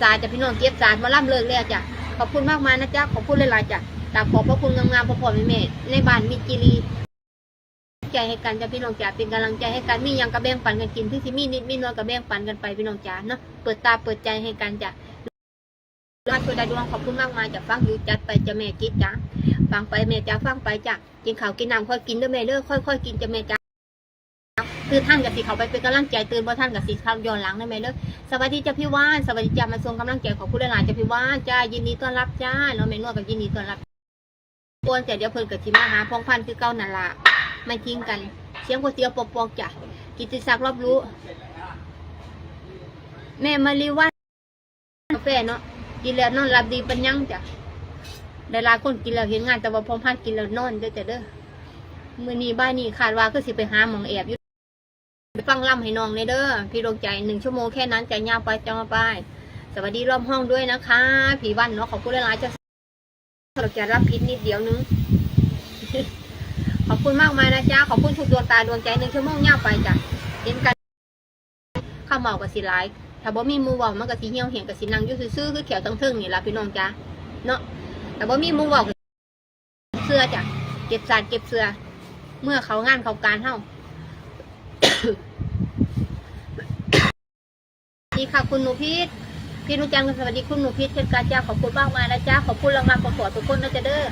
สาจะพี่น้องเก็บสารมาล่ำเลิกแล้วจ้ะขอบคุณมากมายนะจ๊ะขอบคุณหลายๆจ้ะกราขอบพระคุณงามๆพ่อพอแม่แม่ในบ้านมีจีรีใจให้กันจ้ะพี่น้องจ๋าเป็นกำลังใจให้กันมียังกระแบ่งปันกันกินที่สิมีนิดมีน้อยกระแบ่งปันกันไปพี่น้องจ๋าเนาะเปิดตาเปิดใจให้กันจ้ะรักตัวใดดวงขอบคุณมากมายจะฟังอยู่จัดไปจะแม่กิดจ้ะฟังไปแม่จ๋าฟังไปจ้ะกินข้าวกินน้ำค่อยกินเด้อแม่เด้อค่อยๆกินจะแม่จ๋า คือท่านกับสิเขาไปเป็นกำลังใจตื่นเพราะท่านกับสิเขาย้อนหลังได้ไหมเด้อสวัสดีจ้าพี่ว่านสวัสดีจ้ามาส่งกำลังใจของผู้หลายๆจ้าพี่ว่านจ้ายินดีต้อนรับจ้าเนาะแม่นวดกับยินดีต้อนรับปวนแต่เดี๋ยวเพิ่นกับชิมาหาพงพันคือเก้านั่นละไม่ทิ้งกันเสียงก๋วยเตี๋ยวปอกๆจ้ะกิติศักดิ์รอบรู้ แม่มารีวันกาแฟเนาะกินแล้วนอนหลับดีปัญญังจ้ะด้หลาคนกินแล้วเห็นงานแต่ว่าพงพันกินแล้วนอนเด้อจ้ะเด้อมือนี้บ้านนี้คาดว่าก็สิไปหาหมองแอบอยู่ ไปฟังล่ำให้น้องเลเด้อพี่ดวงใจหนึ่งชั่วโมงแค่นั้นใจยาวไปจะมาไป สวัสดีรอบห้องด้วยนะคะ ผีวันเนาะขอบคุณหลายๆจะเราจะรับพิษนิดเดียวนึง ขอบคุณมากมายนะจ๊ะขอบคุณทุกดวงตาดวงใจหนึ่งชั่วโมงยาวไปจ้ะเห็นกันข้าวเมากับสิหลายถ้าบ่มีมูว้ามันก็สิเหี่ยวเหี่ยงกับสินั่งยู่ซื่อคือเขียวทั้งเทิงนี่ละพี่น้องจ้ะเนาะแต่บ่มีมูว้าก็เสื้อจ้ะเก็บสารเก็บเสื้อเมื่อเขางานเขาการเฮา สวัส ดีค่ะคุณหนูพีทพี่นุจันทร์สวัสดีคุณหนูพีทเช่นกันจ้าขอบคุณมากมายนะจ้าขอบคุณรางวัลขอขอทุกคนนะจ๊ะเด้อ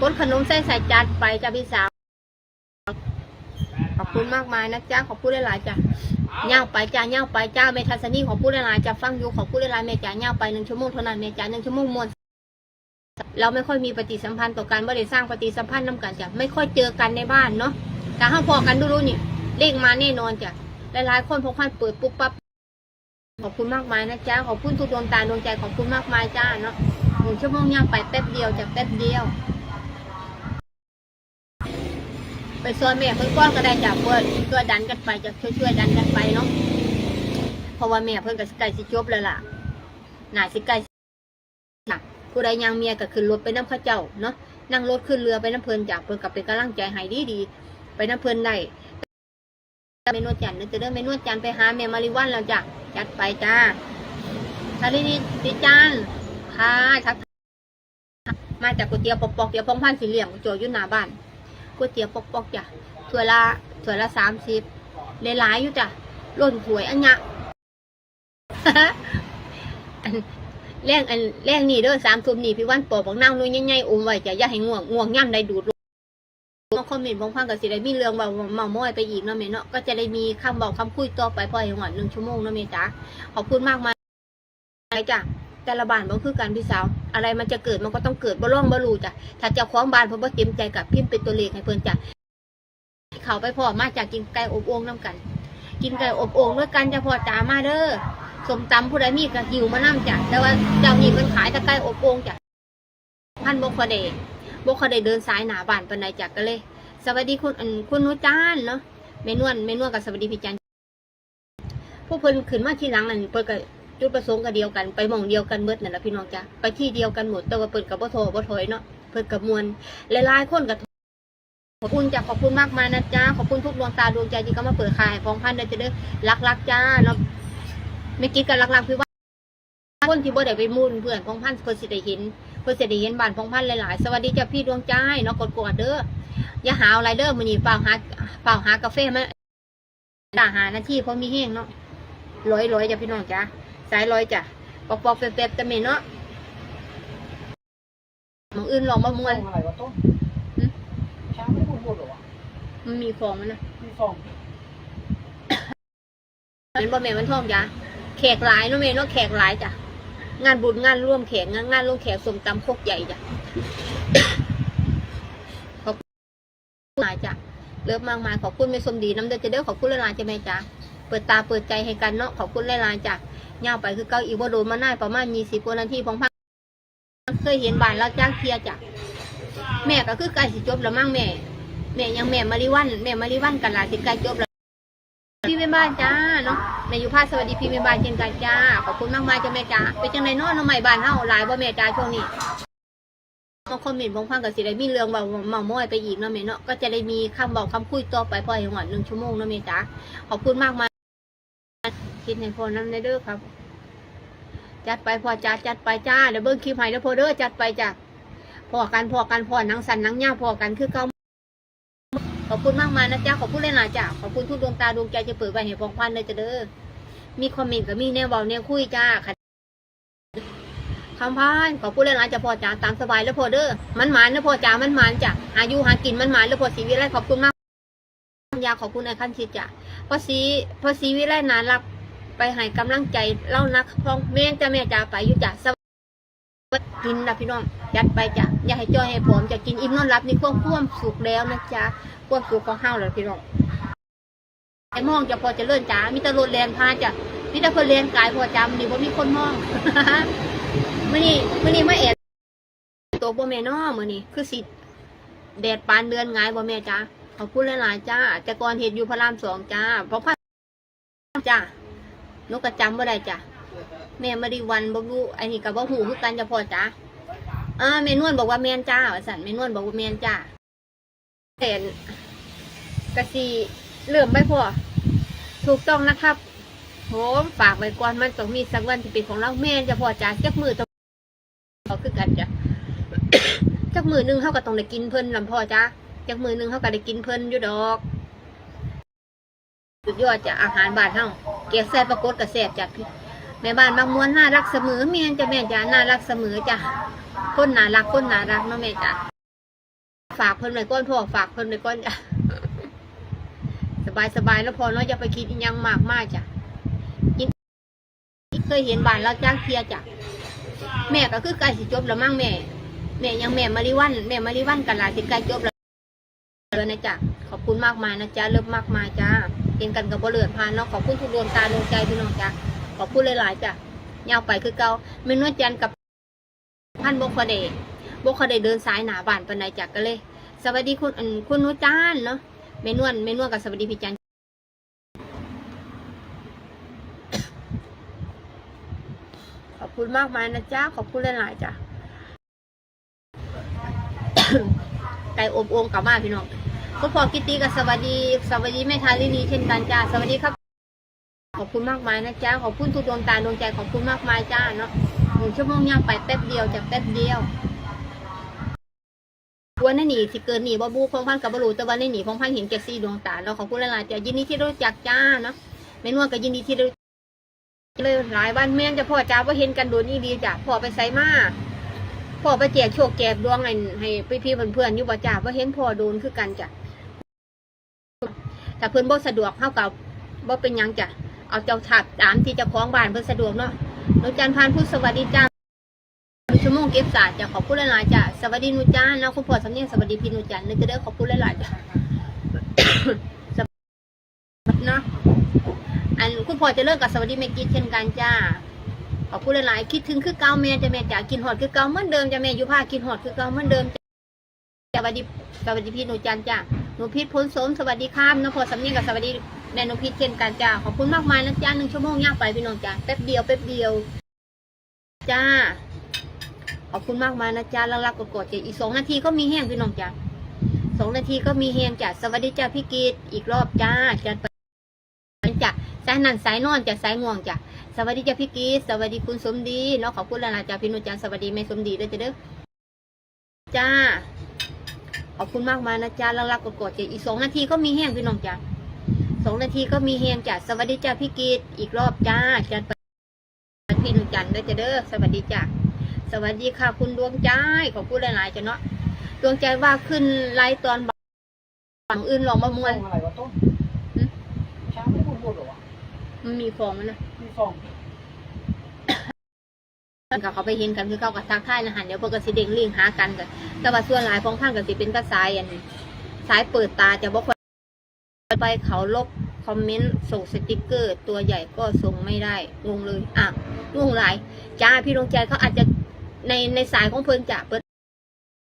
คนขนมใส่ใส่จานไปจ้าพี่สาวขอบคุณมากมายนะจ้าขอบคุณหลายๆจ้าเง่าไปจ้าเง่าไปจ้าเมทัศนีขอบคุณหลายๆจ้าฟังอยู่ขอบคุณหลายๆเมจ้าเง่าไปหนึ่งชั่วโมงเท่านั้นเมจ้าหนึ่งชั่วโมงมวนเราไม่ค่อยมีปฏิสัมพันธ์ต่อกันไม่ได้สร้างปฏิสัมพันธ์น้ากันจ้ะไม่ค่อยเจอกันในบ้านเนาะแต่ถ้าพอกันดูๆนี่เลขมาแน่นอนจ้ะหลายๆคนพอคันเปิดปุ๊บปั๊บ ขอบคุณมากมายนะจ๊ะขอบคุณทุกดวงตาดวงใจขอบคุณมากมายจ้าเนาะหนึ่งชั่วโมงย่างไปแป๊บเดียวจากแป๊บเดียว ไปซอยแม่เพิ่นก้อนก็ได้จากเพื่อนช่วยดันกันไปจะช่วยๆดันกันไปเนาะเพราะว่าแม่เพิ่นก็สิใกล้สิจบแล้วล่ะหน่าสิใกล้สิน่ะผู้ใดยังเมียก็ขึ้นรถไปน้ำข้าเจ้าเนาะนั่งรถขึ้นเรือไปน้ำเพลินจากเพิ่นกับเป็นกำลังใจให้ดีๆไปน้ำเพลินได้ เมนวดจันทร์นจะเริ่มเมนวดจันไปหาแม่มาริวันแล้วจ้ะจัดไปจ้าสวัสดีดิจันค่ะทักมาจากก๋วยเตี๋ยวปอกๆเตี๋ยวพงพันสีเหลี่ยมโจยู่หน้าบ้านก๋วยเตี๋ยวปอกๆจ้ะถ้วละถ้วละสามสิบหลายอยู่จ้ะล้นถวยอันเนี้ยแรงอันแรงนี่เด้อสามทุ่มนี่พี่วันปอกบอกนั่งนู่นใหญ่ๆอมไว้จ้ะอย่าให้ง่วงง่วงย่ำได้ดูด บางคอมเมนต์บางฟังก็สิได้มีเรื่องแบบเมาม้อยไปอีกเนาะแม่เนาะก็จะได้มีคำบอกคำคุยต่อไปพออย่างหวานหนึ่งชั่วโมงเนาะแม่จ๋าขอบคุณมากมายจ้ะแต่ละบ้านบ่คือกันพี่สาว อะไรมันจะเกิดมันก็ต้องเกิดบ่ร่องบ่รูจ้ะถ้าเจ้าของบ้านเพิ่นบ่เต็มใจกับพิมพ์เป็นตัวเลขให้เพิ่นจ้ะเขาไปพอมาจากกินไก่อบโอ่งน้ำกัน กินไก่อบโอ่งด้วยกันจะพอจ๋ามาเด้อสมตำผู้ใดมีก็หิวมานํจ้ะแต่ว่าเจ้านี่เพิ่นขายแต่ไก่อบโอ่งจ้ะพันบ่ค่อด้ บ่ค่อยได้เดินสายหนาบ้านปานใดจ้ะก็เลย สวัสดีคุณคุณนุจานเนาะเมนวนเมนวนกับสวัสดีพี่จันพวกเพิ่นขึ้นมาที่หลังนั่นเพิ่นก็จุดประสงค์ก็เดียวกันไปมองเดียวกันเบิดนั่นแหละพี่น้องจ้ะไปที่เดียวกันหมดแต่ว่าเพิ่นกับบ่โทรบ่ถอยเนาะเพิ่นกับมวลหลายๆคนก็ขอบคุณจ้ะขอบคุณมากมายนะจ๊ะขอบคุณทุกดวงตาดวงใจที่เขามาเปิดขายของพันเด้จะเด้อรักรักๆจ้าเนาะไม่คิดกันรักรักๆพี่ว่าคนที่บ่ได้ไปมุ่นเพื่อนของพันเพิ่นสิได้เห็น เพิ่นสิได้เห็นบ้านของพันหลายๆ สวัสดีจ้ะพี่ดวงใจเนาะกดกดๆเด้ออย่าหาอะไรเด้อมื้อนี้เปล่าหาเปล่าหากาแฟมาด่าหาหน้าที่เพราะมีแห้งเนาะร้อยร้อยจ้ะพี่น้องจ้ะสายร้อยจ้ะปอกปอกๆแป๊บๆแต่เมนเนาะหมองอื่นลองมามวนอะไรวะต้นหึช้างไม่พูดพูดหรอวะมันมีฟองมันนะมีฟองเป็นบ่แม่นมันท่องจ้ะแขกหลายเนาะแม่เนาะแขกหลายจ้ะ งานบุญงานร่วมแขกงานงานร่วมแขกสมตำโคกใหญ่จ้ะขอบคุณหลายจ้ะเลิฟมากมายขอบคุณแม่สมดีน้ำเดือดจะเด้อขอบคุณหลายจ้ะแม่จ้ะเปิดตาเปิดใจให้กันเนาะขอบคุณหลายจ้ะย่าไปคือเก้าอีว่าโดนมาหน้าประมาณยี่สิบกว่านาทีพองพังเคยเห็นบ้านแล้วจ้างเคลียร์จ้ะแม่ก็คือใกล้สิจบแล้วมั่งแม่ แม่ยังแม่มาริวันแม่มาริวันกันลาสิใกล้จบแล้ว แม่บ้านจ้าเนาะแม่อยู่ภาคสวัสดีพี่แม่บ้านเช่นกันจ้า ขอบคุณมากมายจ้าแม่จ้าเป็นจังไดเนาะน้องใหม่บ้านเฮาหลายบ่แม่จ้าช่วงนี้มาคอมเมนต์บางฟังก็สิได้มีเรื่องเบาเมาม้อยไปอีกเนาะแม่เนาะก็จะได้มีคำบอกคำคุยต่อไปพอให้หวานหนึ่งชั่วโมงเนาะแม่จ้าขอบคุณมากมายคิดในพอนั้นได้เด้อครับ จัดไปพอจ้าจัดไปจ้าเดี๋ยวเบิ้งคลิปให้แล้วพอเด้อจัดไปจ้ะพอกันพอกันพอหนังสันหนังยาพอกันคือเก่า ขอบคุณมากมายนะจ้าขอบคุณเลยนะจ้าขอบคุณทุกดวงตาดวงใจจะเปิดไปเห็นพองพันเลยจะเด้อมีคอมเมนต์ก็มีแนวเบาแนวคุยจ้าค่ะคำพานขอบคุณเลยนะจ้าพอจ้าตามสบายแล้วพอเด้อมันหมานนะพอจ้ามันหมานจ้ะหายู่หากินมันหมานแล้วพอสีวิไลขอบคุณมากยาขอบคุณไอ้ขั้นชิดจ้ะพอสีพอสีวิไลนานรักไปให้กำลังใจเล่านักพ้องแม่จะแม่จะไปอยู่จ้ะ กินนะพี่น้องยัดไปจ้ะอย่าให้จ้อยให้ผมจะกินอิ่มนอนรับนี่ควบควมสุกแล้วนะจ๊ะควบสุกของเฮาแล้วพี่น้องไอ้มองจะพอจะเลื่อนจ้ามีแต่รถแลนพานจ้ะมีแต่คนเรียนกายพอจำนี่ว่ามีคนมองมื่อนี้มื่อนี้มาแอดตัวบ่แม่น้อมื่อนี้คือสิแดดปานเดือนไงบ่แม่จ้าขอบคุณหลายๆจ้าแต่ก่อนเห็นอยู่พระรามสองจ้าเพราะพัจ้านกกระจำบ่ได้จ้ะ แม่มาดีวันบ่รู้อันนี้กับบ่หูคือกันจะพอจ้ะอ่าแม่นวลบอกว่าแม่นจ้าสันแม่นวลบอกว่าแม่นจ้าแต่กะสีเลื่อมไม่พอถูกต้องนะครับโหฝากไว้ก่อนมันต้องมีสักวันที่เป็นของเราแม่นจะพอจ้าจักมือต้องเอาคือกันจ้ะจักมือหนึงเขาก็ต้องได้กินเพิ่นลำพ่อจ้าจักมือหนึงเขาก็ได้กินเพิ่นอยู่ดอกสุดยอดจ้ะอาหารบานเฮาเกี๊ยวแซ่บปรากฏกับแซ่บจ้ะพี่ แม่บ้านบางมวนน่ารักเสมอเมียนจะแม่จ้ะน่ารักเสมอจ้ะคนน่ารักคนน่ารักเนาะแม่จ้ะฝากเพิ่นไว้ก้อนพ่อฝากเพิ่นไว้ก้อนจ้ะสบายสบายแล้วพอเนาะอย่าไปคิดยังมากมากจ้ะกินเคยเห็นบ้านเราจ้างเทียจ้ะแม่ก็คือใกล้สิจบแล้วมั่งแม่ แม่ยังแม่มาริวันแม่มาริวันกันหลายสิใกล้จบแล้วเลยนะจ๊ะขอบคุณมากมายนะจ๊ะเริ่มากมายจ้าเห็นกันกับบเลือนพานเนาะขอบคุณทุกดวงตาดวงใจพี่น้องจ้ะ ขอบคุณหลายๆจ้ะยาวไปคือเกาเมนวดจันกับพันบกคเดบกคเดเดินสายหนาบานปานใดจักก็เลย สวัสดีคุณคุณนุจานเนาะเมนวลเมนวลกับสวัสดีพี่จันขอบคุณมากมายนะจ๊ะขอบคุณหลายๆจ้ะไก่อบโอ่งกลับมาพี่น้องคุณพ่อกิตติกับสวัสดี สวัสดีแม่ทาลินีเช่นกันจ้าสวัสดีครับ ขอบคุณมากมายนะจ้าขอบคุณทุกดวงตาดวงใจขอบคุณมากมายจ้าเนาะหนึ่งชั่วโมงย่างไปแป๊บเดียวจากแป๊บเดียววันนี้หนีสิเกินหนีบ่บูพงพันกับบรูแต่วันนี้หนีพงพันเห็นแก่ซีดวงตาเราขอบคุณหลายๆจ้ายินดีที่รู้จักจ้าเนาะไม่นวดก็ยินดีที่รู้เลยหลายวันแม่นจะพ่อจ้าว่าเห็นกันโดนนี่ดีจ้ะพ่อไปใส่มาพ่อไปแจกโชคแจกดวงให้ให้พี่ๆเพื่อนๆอยู่บ่จ้าว่าเห็นพ่อโดนคือกันจ้ะถ้าเพิ่อนบ่สะดวกเฮากับบ่เป็นยังจ้ะ เอาเจ้าถัดตามที่เจ้าของบานเพิ่นสะดวกเนาะหนูจันพานผู้สวัสดีจ้าชั่วโมงเก็บศาสตร์จะขอบคุณหลายๆจ้ะสวัสดีนูจันเนาะคุณพ่อสำเนียงสวัสดีพี่นูจันทร์นึกจะได้ขอบคุณหลายๆจ้ะสวัสดีเนาะอันคุณพ่อจะเลิกกับสวัสดีแม่กิ๊ดเช่นกันจ้าขอบคุณหลายๆคิดถึงคือเก่าแม่จะแม่จ้ะกินหอดคือเก่าเหมือนเดิมจะแม่ยู่ภากินหอดคือเก่าเหมือนเดิมจะสวัสดีสวัสดีพี่นูจันจ้ะหนูพิษพ้นสมสวัสดีครับน้องพอสำเนียงกับสวัสดี แม่นูพิษเช่นกันจ้าขอบคุณมากมายนะจ้าหนึ่งชั่วโมงยางไปพี่น้องจ้าแป๊บเดียวแป๊บเดียว จ้า ขอบคุณมากมายนะจ้าล้วรักกดๆจ้ะอีกสองนาทีก็มีแห้งพี่น้องจ้าสองนาทีก็มีแห้งจ้าสวัสดีจ้าพี่กีดอีกรอบจ้าจ้าไปจ้าสายนั่นสายนอนจ้าสายง่วงจ้าสวัสดีจ้าพี่กีดสวัสดีคุณสมดีเนาะขอบคุณแล้วนะจ้าพี่นุจ้าสวัสดีแม่สมดีด้วยจ้าเด้อจ้าขอบคุณมากมายนะจ๊ะแล้วรักกดๆจ้ะอีกสองนาทีก็มีแห้งพี่น้องจ้ะ สองนาทีก็มีแห้งจ้ะสวัสดีจ้ะพี่กีดอีกรอบจ้าจัดไปพี่นุจันทร์ด้วยจ้ะเด้อสวัสดีจ้ะสวัสดีค่ะ คุณดวงใจขอบคุณหลายๆจ้ะเนาะดวงใจว่าขึ้นไลฟ์ตอนบ่างอื่นลองมามวนอะไรวะต้นหึช้างไม่พูดพูดหรอวะมันมีฟองมันนะมีฟองกับเขาไปเห็นกันคือเขากับทักทายนะหันเดี๋ยวพวกก็สิเด้งลิงหากันกันแต่ว่าส่วนหลายของข้างก็สิเป็นกระสายอันสายเปิดตาจะบอกว่า ไปเขาลบคอมเมนต์ส่งสติกเกอร์ ตัวใหญ่ก็ส่งไม่ได้งงเลยอะงงหลายจ้าพี่ดวงใจเขาอาจจะในในสายของเพิ่นจะเปิด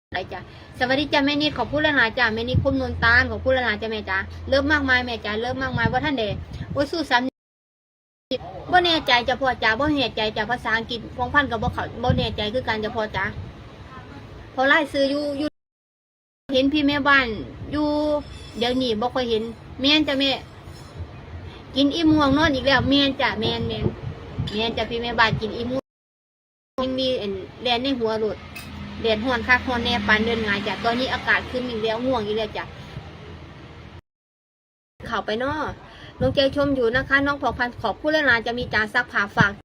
อะไรจ้ะสวัสดีจ้าแม่นิดขอบคุณหลายจ้าแม่นิดคุณนวลตาลขอบคุณหลายจ้าแม่จ้าเริ่มมากมายแม่จ้าเริ่มมากมายว่าท่านเดชโอ้ยสู้ซ้ำบ่แน่ใจจะพอจ้าบ่แน่ใจจะภาษาอังกฤษพงพันกับบ่เขาบ่แน่ใจคือกันจะพอจ้าพอไล่ซื้ออยู่อยู่ เห็นพี่แม่บ้านอยู่เดี๋ยวนี้บ่ค่อยเห็นแม่นจ้ะแม่ กินอิ่มห่วงนอนอีกแล้วแม่นจ้ะแม่นแม่นแม่นจ้ะพี่แม่บ้านกินอิ่มห่วงยังมีเอ็นแดนในหัวรถแดดฮ้อนคักฮ้อนแน่ปานเดินงายจ้ะตอนนี้อากาศขึ้นอีกแล้วง่วงอีกแล้วจ้ะเข้าไปเนาะน้องเจชมอยู่นะคะ น้องพอพันขอบผู้เล่นลานจะมีจานซักผ้าฝาก